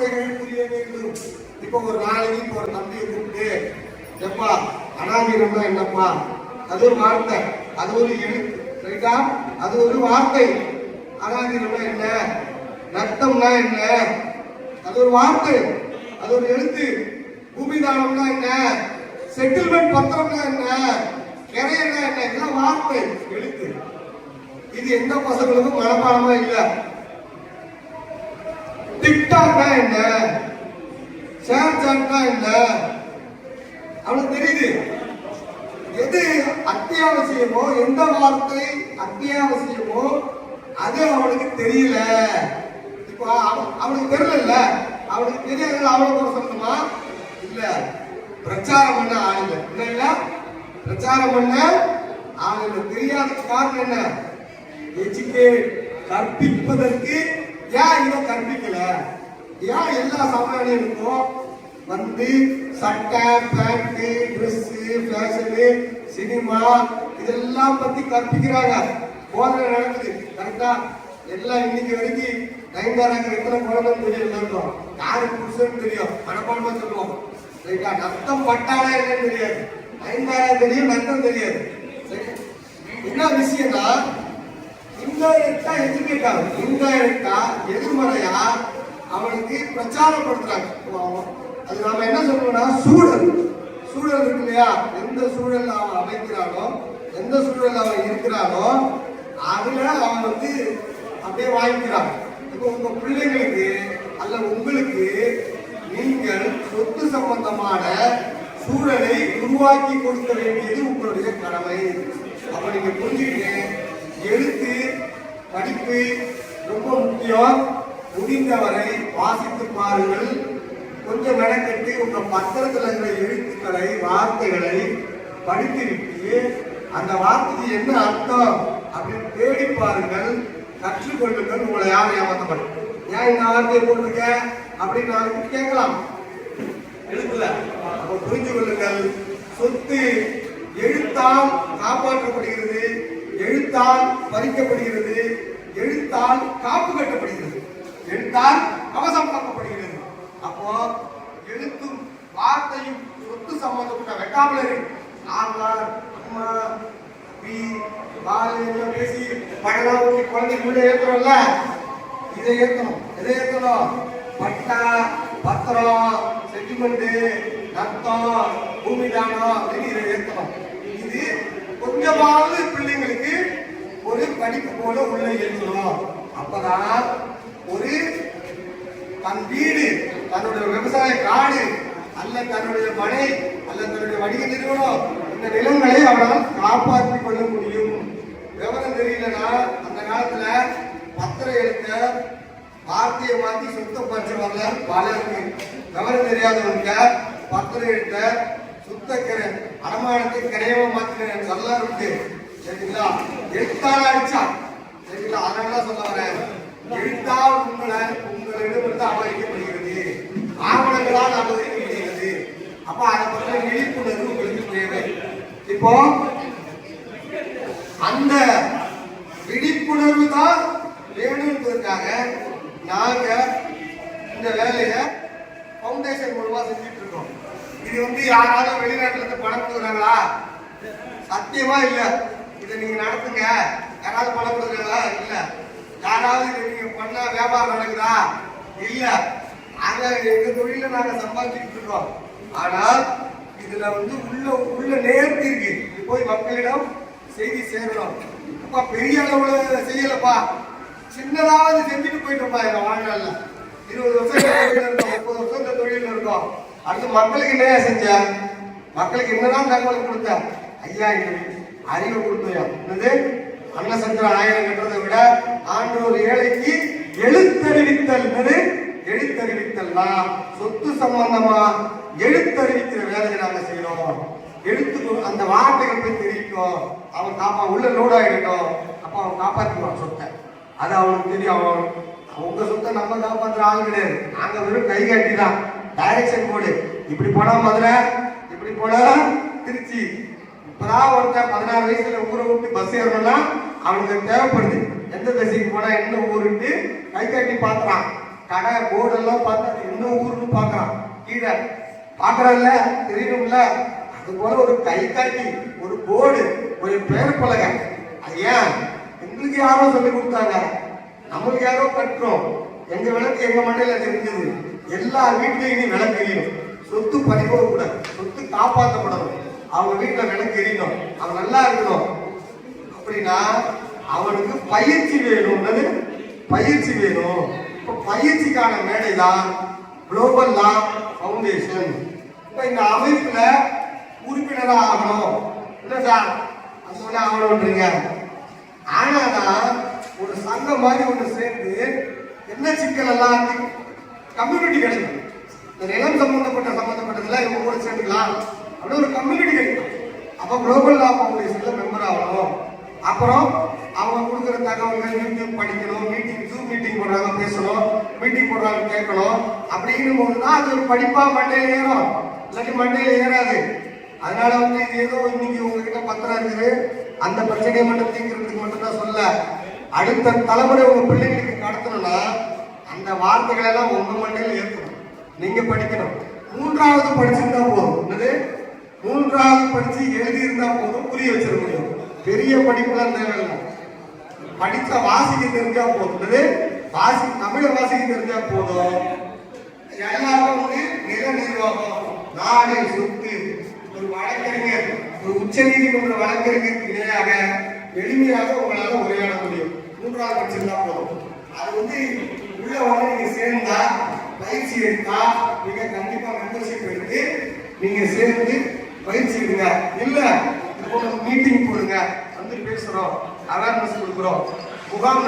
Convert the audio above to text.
புரிய இப்போ ஒரு நாளைக்கு இப்போ ஒரு தம்பியை கூப்பிட்டு எப்பா அனாதீனம்னா என்னப்பா? அது ஒரு வார்த்தை அது ஒரு எழுத்து ரைட்டா அது ஒரு வார்த்தை. அனாதீனம்னா என்ன? நஷ்டம்னா என்ன? அது ஒரு வார்த்தை அது ஒரு எழுத்து. பூமிதானம்னா என்ன? செட்டில்மெண்ட் பத்திரம்னா என்ன? கிரையன்னா என்ன? இதெல்லாம் வார்த்தை எழுத்து. இது எந்த பசங்களுக்கும் மனப்பாடமா இல்லை. டிக்டாக்னா என்ன? ஷேர் சாட்னா என்ன? அவனுக்கு தெரியுது. எது அத்தியாவசியமோ எந்த வார்த்தை அத்தியாவசியமோ அது அவனுக்கு தெரியல. இப்போ அவனுக்கு தெரியல அவனுக்கு தெரியாது அவ்வளோ கூட சொல்லணுமா? இல்ல. பிரச்சாரம் பண்ண ஆளுங்க. என்ன இல்ல? பிரச்சாரம் பண்ண ஆளுங்க. தெரியாத காரணம் என்ன? எஜுகேட் கற்பிப்பதற்கு ஏன் இதை கற்பிக்கல? ஏன் எல்லா சமுதாயங்களுக்கும் வந்து சட்டை பேண்ட் ட்ரெஸ் ஃபேஷனு சினிமா இதெல்லாம் பத்தி கற்பிக்கிறாங்க. போதை நடக்குது. கரெக்டா எல்லாம் இன்னைக்கு வரைக்கும் நயன்தாராக்கு எத்தனை குழந்தைன்னு தெரியும் எல்லாருக்கும். யாரு புருஷன் தெரியும்? மனப்பான்மை சொல்லுவோம். ரைட்டா நத்தம் பட்டாளா என்னன்னு தெரியாது. நயன்தாரா தெரியும் நத்தம் தெரியாது. சரி. என்ன விஷயம்னா இன்டைரக்டா எஜுகேட் ஆகும் இன்டைரக்டா எதிர்மறையா? அவனுக்கு பிரச்சாரப்படுத்துறாங்க. இப்போ அது நாம என்ன சொல்லணும்னா சூழல். சூழல் இருக்கு இல்லையா? எந்த சூழல் அவன் அமைக்கிறானோ எந்த சூழல் அவன் இருக்கிறானோ அதுல அவன் வந்து அப்படியே வாங்கிக்கிறான் இப்போ உங்க பிள்ளைங்களுக்கு அல்ல உங்களுக்கு நீங்கள் சொத்து சம்பந்தமான சூழலை உருவாக்கி கொடுக்க வேண்டியது உங்களுடைய கடமை. அப்ப நீங்க புரிஞ்சுக்கிட்டு எழுத்து படிப்பு ரொம்ப முக்கியம். முடிந்தவரை வாசித்து பாருங்கள். கொஞ்சம் மெனக்கெட்டு உங்க பத்திரத்தில் இருக்கிற எழுத்துக்களை வார்த்தைகளை படித்துவிட்டு அந்த வார்த்தைக்கு என்ன அர்த்தம் அப்படின்னு தேடி பாருங்கள். கற்றுக்கொள்ளுங்கள் உங்களை யாரும் ஏமாத்த ஏன் இந்த வார்த்தையை போட்டிருக்க? அப்படின்னு நான் கேட்கலாம். எழுத்துல. அப்ப புரிஞ்சு கொள்ளுங்கள். சொத்து எழுத்தால் காப்பாற்றப்படுகிறது. எழுத்தால் பறிக்கப்படுகிறது எழுத்தால் காப்பு கட்டப்படுகிறது எழுத்தால் அவசரமாக்கப்படுகிறது அப்போ எழுத்தும் வார்த்தையும் சொத்து சம்பந்தப்பட்ட வெட்டாமலரி ஆழ்வார் அம்மா பி பாலு பேசி படலாம் ஊட்டி குழந்தைக்கு முன்னே ஏற்றுறோம்ல இதை ஏற்றணும் எதை ஏற்றணும் பட்டா பத்திரம் செட்டில்மெண்ட் ரத்தம் பூமி தானம் அப்படின்னு இதை ஏற்றணும் இது கொஞ்சமாவது படிப்பு போல உள்ள எழுதணும் அப்பதான் ஒரு தன் வீடு தன்னுடைய விவசாய காடு அல்ல தன்னுடைய மனை அல்ல தன்னுடைய வணிக நிறுவனம் இந்த நிலங்களை அவனால் காப்பாற்றிக் கொள்ள முடியும். விவரம் தெரியலனா அந்த காலத்துல பத்திரம் எழுத்த வார்த்தையை மாத்தி சுத்தம் பறிச்சவங்க பலருக்கு விவரம் தெரியாதவங்க பத்திரம் எழுத்த சுத்தக்கரை அடமானத்தை கரையவ மாத்தின சொல்லலாம் இருக்கு. சரிங்களா? எழுத்தால அடிச்சா சரிங்களா? அதனால சொல்ல வரேன். எழுத்தால் உங்களை உங்களிடமிருந்து அபகரிக்கப்படுகிறது ஆவணங்களால் அபகரிக்கப்படுகிறது அப்ப அதை பற்றின விழிப்புணர்வு உங்களுக்கு தேவை இப்போ அந்த விழிப்புணர்வு தான் வேணுன்றதுக்காக நாங்க இந்த வேலையை ஃபவுண்டேஷன் மூலமா செஞ்சுட்டு இருக்கோம். இது வந்து யாராலும் வெளிநாட்டுல இருந்து பணம் கொடுக்குறாங்களா? சத்தியமா இல்லை. இதை நீங்க நடத்துங்க. யாராவது பணம் கொடுக்குறாங்களா இல்ல. யாராவது இதை நீங்க பண்ணா வியாபாரம் நடக்குதா? இல்ல. நாங்க எங்க தொழில நாங்க சம்பாதிச்சுட்டு இருக்கோம். ஆனால் இதுல வந்து உள்ள உள்ள நேர்த்தி இருக்கு. இது போய் மக்களிடம் செய்தி சேரணும். இப்ப பெரிய அளவுல செய்யலப்பா. சின்னதாவது செஞ்சுட்டு போயிட்டோம்ப்பா எங்க வாழ்நாள்ல. இருபது வருஷம் முப்பது வருஷம் இந்த தொழில இருக்கோம். அடுத்து மக்களுக்கு என்ன செஞ்ச? மக்களுக்கு என்னதான் தகவல் கொடுத்த? ஐயா இது அறிவை கொடுத்தோம் என்னது? அன்னசந்திர ஆயிரம் கட்டுறதை விட ஆண்டோர் ஏழைக்கு எழுத்தறிவித்தல் என்னது? எழுத்தறிவித்தல்னா சொத்து சம்பந்தமா எழுத்தறிவிக்கிற வேலையை நாங்க செய்யறோம். எழுத்து அந்த வார்த்தைகள் போய் தெரிவிக்கும். அவன் காப்பா உள்ள லோட் ஆகிடட்டும். அப்ப அவன் காப்பாற்றுவான் சொத்தை. அது அவனுக்கு தெரியும். அவன் உங்க சொத்தை நம்ம காப்பாத்துற ஆள் கிடையாது. நாங்க வெறும் கை காட்டி தான். டைரக்ஷன் போடு. இப்படி போனா மதுரை இப்படி போனா திருச்சி. இப்பதான் ஒருத்தன் பதினாறு வயசுல ஊரை விட்டு பஸ் ஏறணும்னா அவனுக்கு தேவைப்படுது. எந்த திசைக்கு போனா என்ன ஊருட்டு கை காட்டி பாக்குறான் கடை போர்டெல்லாம் எல்லாம் பார்த்தா எந்த ஊருன்னு பாக்குறான் கீழே. பாக்குறான்ல தெரியணும்ல அது போல ஒரு கை காட்டி ஒரு போர்டு ஒரு பேர் பலக அது ஏன்? எங்களுக்கு யாரோ சொல்லி கொடுத்தாங்க. நம்மளுக்கு யாரோ கட்டுறோம் எங்க விளக்கு எங்க மண்டையில தெரிஞ்சது. எல்லா வீட்லயும் இனி விளக்கு எரியணும் சொத்து பறிபோக கூடாது சொத்து காப்பாற்றப்படணும் அவங்க வீட்டுல விளக்கு எரியணும் அவன் நல்லா இருக்கணும். அப்படின்னா அவனுக்கு பயிற்சி வேணும்னது பயிற்சி வேணும். இப்ப பயிற்சிக்கான மேடை தான் குளோபல் லா ஃபவுண்டேஷன் இப்ப இந்த அமைப்புல உறுப்பினரா ஆகணும். இல்ல சார் அது சொல்ல ஆகணும்ன்றீங்க. ஆனாதான் ஒரு சங்கம் மாதிரி ஒன்று சேர்ந்து என்ன சிக்கல் எல்லாம் கம்யூனிட்டி கிடைக்கும். இந்த நிலம் சம்பந்தப்பட்ட சம்பந்தப்பட்டதெல்லாம் இவங்க கூட சேர்ந்துக்கலாம். அப்படின்னு ஒரு கம்யூனிட்டி கிடைக்கும் அப்போ குளோபல் லா ஃபவுண்டேஷனில் மெம்பர் ஆகணும். அப்புறம் அவங்க கொடுக்குற தகவல்கள் யூடியூப் படிக்கணும் மீட்டிங் ஜூம் மீட்டிங் போடுறாங்க பேசணும் மீட்டிங் போடுறாங்க கேட்கணும். அப்படிங்கும் போது தான் அது ஒரு படிப்பா மண்டையில் ஏறும். இல்லாட்டி மண்டையில் ஏறாது. அதனால வந்து இது ஏதோ இன்னைக்கு உங்ககிட்ட பத்திரம் இருக்குது. அந்த பிரச்சனையை மட்டும் தீர்க்கிறதுக்கு மட்டும் தான் சொல்ல அடுத்த தலைமுறை உங்க பிள்ளைங்களுக்கு நடத்தணும்னா அந்த வார்த்தைகள் எல்லாம் உங்க மண்டையில் ஏற்கணும் நீங்க படிக்கணும். மூன்றாவது படிச்சிருந்தா போதும். என்னது? மூன்றாவது படிச்சு எழுதி இருந்தா போதும் புரிய வச்சிட முடியும். பெரிய படிப்புலாம் தேவையில்லை. படித்த வாசிக்க தெரிஞ்சா போதும். வாசி தமிழ வாசிக்க தெரிஞ்சா போதும். எல்லாரும் வந்து நில நிர்வாகம். நாடு சொத்து. ஒரு வழக்கறிஞர் ஒரு உச்ச நீதிமன்ற வழக்கறிஞருக்கு இணையாக எளிமையாக உங்களால் உரையாட முடியும். மூன்றாவது படிச்சிருந்தா போதும். அது வந்து உள்ள வந்து நீங்க சேர்ந்தா பயிற்சி எடுத்தா நீங்க கண்டிப்பா மெம்பர்ஷிப் எடுத்து நீங்க சேர்ந்து பயிற்சி எடுங்க இல்ல இப்போ மீட்டிங் போடுங்க. வந்து பேசுறோம். அவேர்னஸ் கொடுக்குறோம். முகாம்